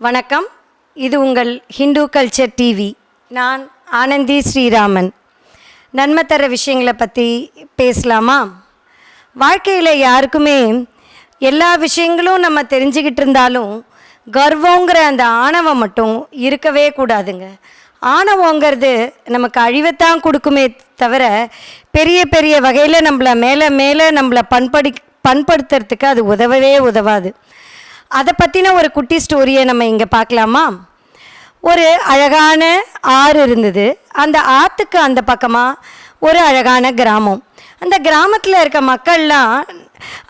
வணக்கம். இது உங்கள் ஹிந்து கல்ச்சர் டிவி நான் ஆனந்தி ஸ்ரீராமன். நன்மை தர விஷயங்களை பற்றி பேசலாமா? வாழ்க்கையில் யாருக்குமே எல்லா விஷயங்களும் நம்ம தெரிஞ்சுக்கிட்டு இருந்தாலும் கர்வங்கிற அந்த ஆணவம் மட்டும் இருக்கவே கூடாதுங்க. ஆணவங்கிறது நமக்கு அழிவைத்தான் கொடுக்குமே தவிர பெரிய பெரிய வகையில் நம்மளை மேலே மேலே நம்மளை பண்படி பண்படுத்துறதுக்கு அது உதவவே உதவாது. அதை பற்றின ஒரு குட்டி ஸ்டோரியை நம்ம இங்கே பார்க்கலாமா ஒரு அழகான ஆறு இருந்தது. அந்த ஆற்றுக்கு அந்த பக்கமாக ஒரு அழகான கிராமம். அந்த கிராமத்தில் இருக்க மக்கள்லாம்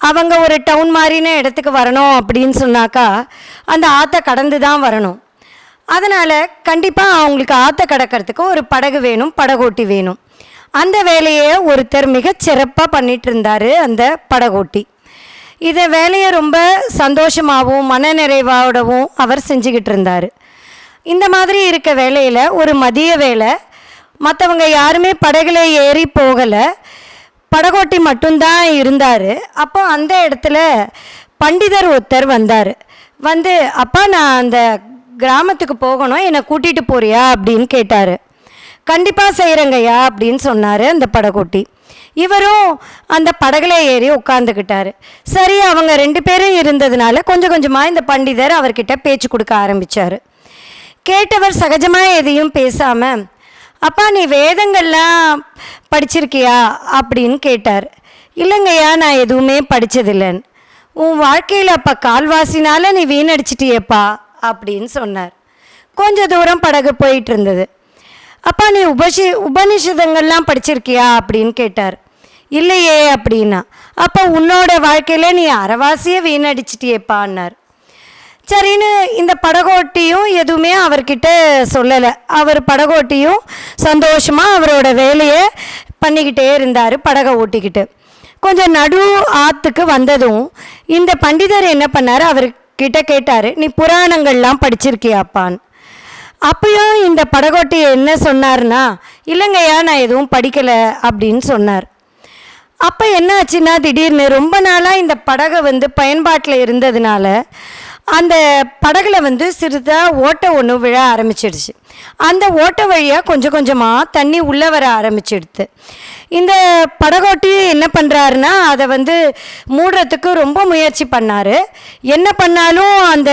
அவங்க ஒரு டவுன் மாதிரின இடத்துக்கு வரணும் அப்படின்னு சொன்னாக்கா அந்த ஆற்றை கடந்து தான் வரணும். அதனால் கண்டிப்பாக அவங்களுக்கு ஆற்றை கடக்கிறதுக்கு ஒரு படகு வேணும் படகோட்டி வேணும். அந்த வேலையை ஒருத்தர் மிகச் சிறப்பாக பண்ணிகிட்டு இருந்தார் அந்த படகோட்டி. இதை வேலையை ரொம்ப சந்தோஷமாகவும் மனநிறைவோடவும் அவர் செஞ்சுக்கிட்டு இருந்தார். இந்த மாதிரி இருக்க வேலையில் ஒரு மதிய வேலை மற்றவங்க யாருமே படகுல ஏறி போகலை. படகோட்டி மட்டும்தான் இருந்தார். அப்போ அந்த இடத்துல பண்டிதர் ஒருத்தர் வந்தார். வந்து அப்பா நான் அந்த கிராமத்துக்கு போகணும் என்னை கூட்டிகிட்டு போறியா? அப்படின்னு கேட்டார். கண்டிப்பாக செய்கிறேங்கய்யா அப்படின்னு சொன்னார் அந்த படகோட்டி. இவரும் அந்த படகுல ஏறி உட்காந்துக்கிட்டாரு சரி அவங்க ரெண்டு பேரும் இருந்ததுனால கொஞ்சம் கொஞ்சமாக இந்த பண்டிதர் அவர்கிட்ட பேச்சு கொடுக்க ஆரம்பித்தார் கேட்டவர் சகஜமாக எதையும் பேசாமல் அப்பா நீ வேதங்கள்லாம் படிச்சிருக்கியா? அப்படின்னு கேட்டார். இல்லைங்கய்யா நான் எதுவுமே படித்ததில்லைன்னு உன் வாழ்க்கையில் அப்போ கால்வாசினால் நீ வீணடிச்சிட்டியேப்பா? அப்படின்னு சொன்னார். கொஞ்ச தூரம் படகு போயிட்டு இருந்தது. அப்பா நீ உபசி உபனிஷதங்கள்லாம் படிச்சிருக்கியா? அப்படின்னு கேட்டார். இல்லையே அப்படின்னா. அப்போ உன்னோட வாழ்க்கையில் நீ அறவாசியை வீணடிச்சிட்டியேப்பான்னார் சரின்னு இந்த படகோட்டியும் எதுவுமே அவர்கிட்ட சொல்லலை. அவர் படகோட்டியும் சந்தோஷமாக அவரோட வேலையை பண்ணிக்கிட்டே இருந்தார் படகை ஓட்டிக்கிட்டு. கொஞ்சம் நடு ஆற்றுக்கு வந்ததும் இந்த பண்டிதர் என்ன பண்ணார்? அவர்கிட்ட கேட்டார் நீ புராணங்கள்லாம் படிச்சிருக்கியாப்பான்னு. அப்பயும் இந்த படகோட்டி என்ன சொன்னார்னா இல்லைங்கய்யா நான் எதுவும் படிக்கலை அப்படின்னு சொன்னார். அப்போ என்ன ஆச்சுன்னா திடீர்னு ரொம்ப நாளாக இந்த படகை வந்து பயன்பாட்டில் இருந்ததுனால அந்த படகுல வந்து சிறிதாக ஓட்டை ஒன்று விழ ஆரம்பிச்சிடுச்சு. அந்த ஓட்டை வழியாக கொஞ்சம் கொஞ்சமாக தண்ணி உள்ளே வர ஆரம்பிச்சிடுது. இந்த படகோட்டி என்ன பண்ணுறாருன்னா அதை வந்து மூடுறதுக்கு ரொம்ப முயற்சி பண்ணார். என்ன பண்ணாலும் அந்த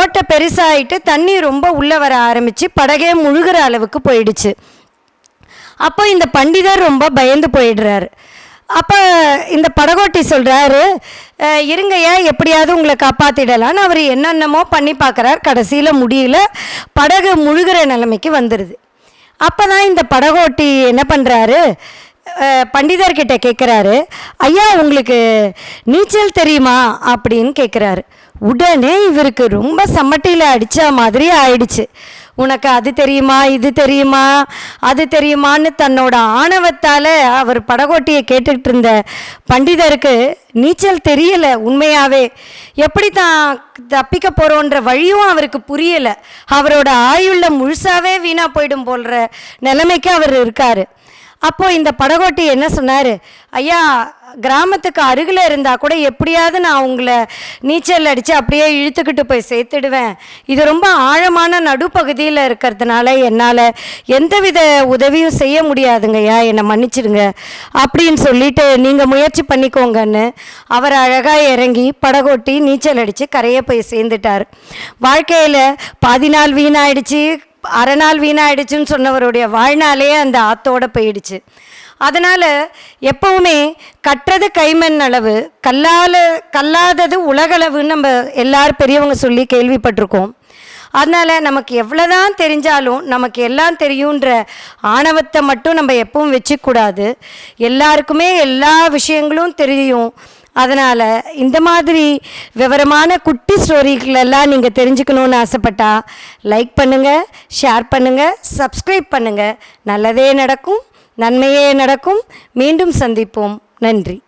ஓட்டை பெருசாகிட்டு தண்ணி ரொம்ப உள்ளே வர ஆரம்பித்து படகே முழுகிற அளவுக்கு போயிடுச்சு. அப்போ இந்த பண்டிதர் ரொம்ப பயந்து போயிடுறாரு. அப்போ இந்த படகோட்டி சொல்கிறாரு இருங்கய்யா எப்படியாவது உங்களை காப்பாற்றிடலான்னு அவர் என்னென்னமோ பண்ணி பார்க்குறார். கடைசியில் முடியல. படகு முழுகிற நிலைமைக்கு வந்துடுது அப்போ தான் இந்த படகோட்டி என்ன பண்ணுறாரு பண்டிதர்கிட்ட கேட்குறாரு ஐயா உங்களுக்கு நீச்சல் தெரியுமா? அப்படின்னு கேட்குறாரு உடனே இவருக்கு ரொம்ப சம்மட்டியில் அடித்த மாதிரி ஆயிடுச்சு. உனக்கு அது தெரியுமா இது தெரியுமா அது தெரியுமான்னு தன்னோட ஆணவத்தால் அவர் படகோட்டியை கேட்டுக்கிட்டு இருந்த பண்டிதருக்கு நீச்சல் தெரியலை உண்மையாகவே எப்படி தான் தப்பிக்க போகிறோன்ற வழியும் அவருக்கு புரியலை. அவரோட ஆயுள்ள முழுசாகவே வீணாக போயிடும் போல்ற நிலைமைக்கு அவர் இருக்கார். அப்போது இந்த படகோட்டி என்ன சொன்னார்? ஐயா கிராமத்துக்கு அருகில் இருந்தால் கூட எப்படியாவது நான் உங்களை நீச்சல் அடித்து அப்படியே இழுத்துக்கிட்டு போய் சேர்த்துடுவேன். இது ரொம்ப ஆழமான நடுப்பகுதியில் இருக்கிறதுனால என்னால் எந்தவித உதவியும் செய்ய முடியாதுங்கய்யா என்னை மன்னிச்சிடுங்க அப்படின்னு சொல்லிட்டு நீங்கள் முயற்சி பண்ணிக்கோங்கன்னு அவர் அழகாக இறங்கி படகோட்டி நீச்சல் அடித்து கரையை போய் சேர்ந்துட்டார். வாழ்க்கையில் பாதி நாள் வீணாயிடுச்சு அரை நாள் வீணாயிடுச்சுன்னு சொன்னவருடைய வாழ்நாளே அந்த ஆத்தோடு போயிடுச்சு. அதனால் எப்பவுமே கற்றது கைமண் அளவு கல்லால் கல்லாதது உலகளவுன்னு நம்ம எல்லாரும் பெரியவங்க சொல்லி கேள்விப்பட்டிருக்கோம். அதனால் நமக்கு எவ்வளோதான் தெரிஞ்சாலும் நமக்கு எல்லாம் தெரியுன்ற ஆணவத்தை மட்டும் நம்ம எப்பவும் வச்சுக்கூடாது. எல்லாருக்குமே எல்லா விஷயங்களும் தெரியும். அதனால் இந்த மாதிரி விவரமான குட்டி ஸ்டோரிகளெல்லாம் நீங்கள் தெரிஞ்சுக்கணுன்னு ஆசைப்பட்டா லைக் பண்ணுங்கள் ஷேர் பண்ணுங்கள் சப்ஸ்கிரைப் பண்ணுங்கள் நல்லதே நடக்கும் நன்மையே நடக்கும். மீண்டும் சந்திப்போம். நன்றி.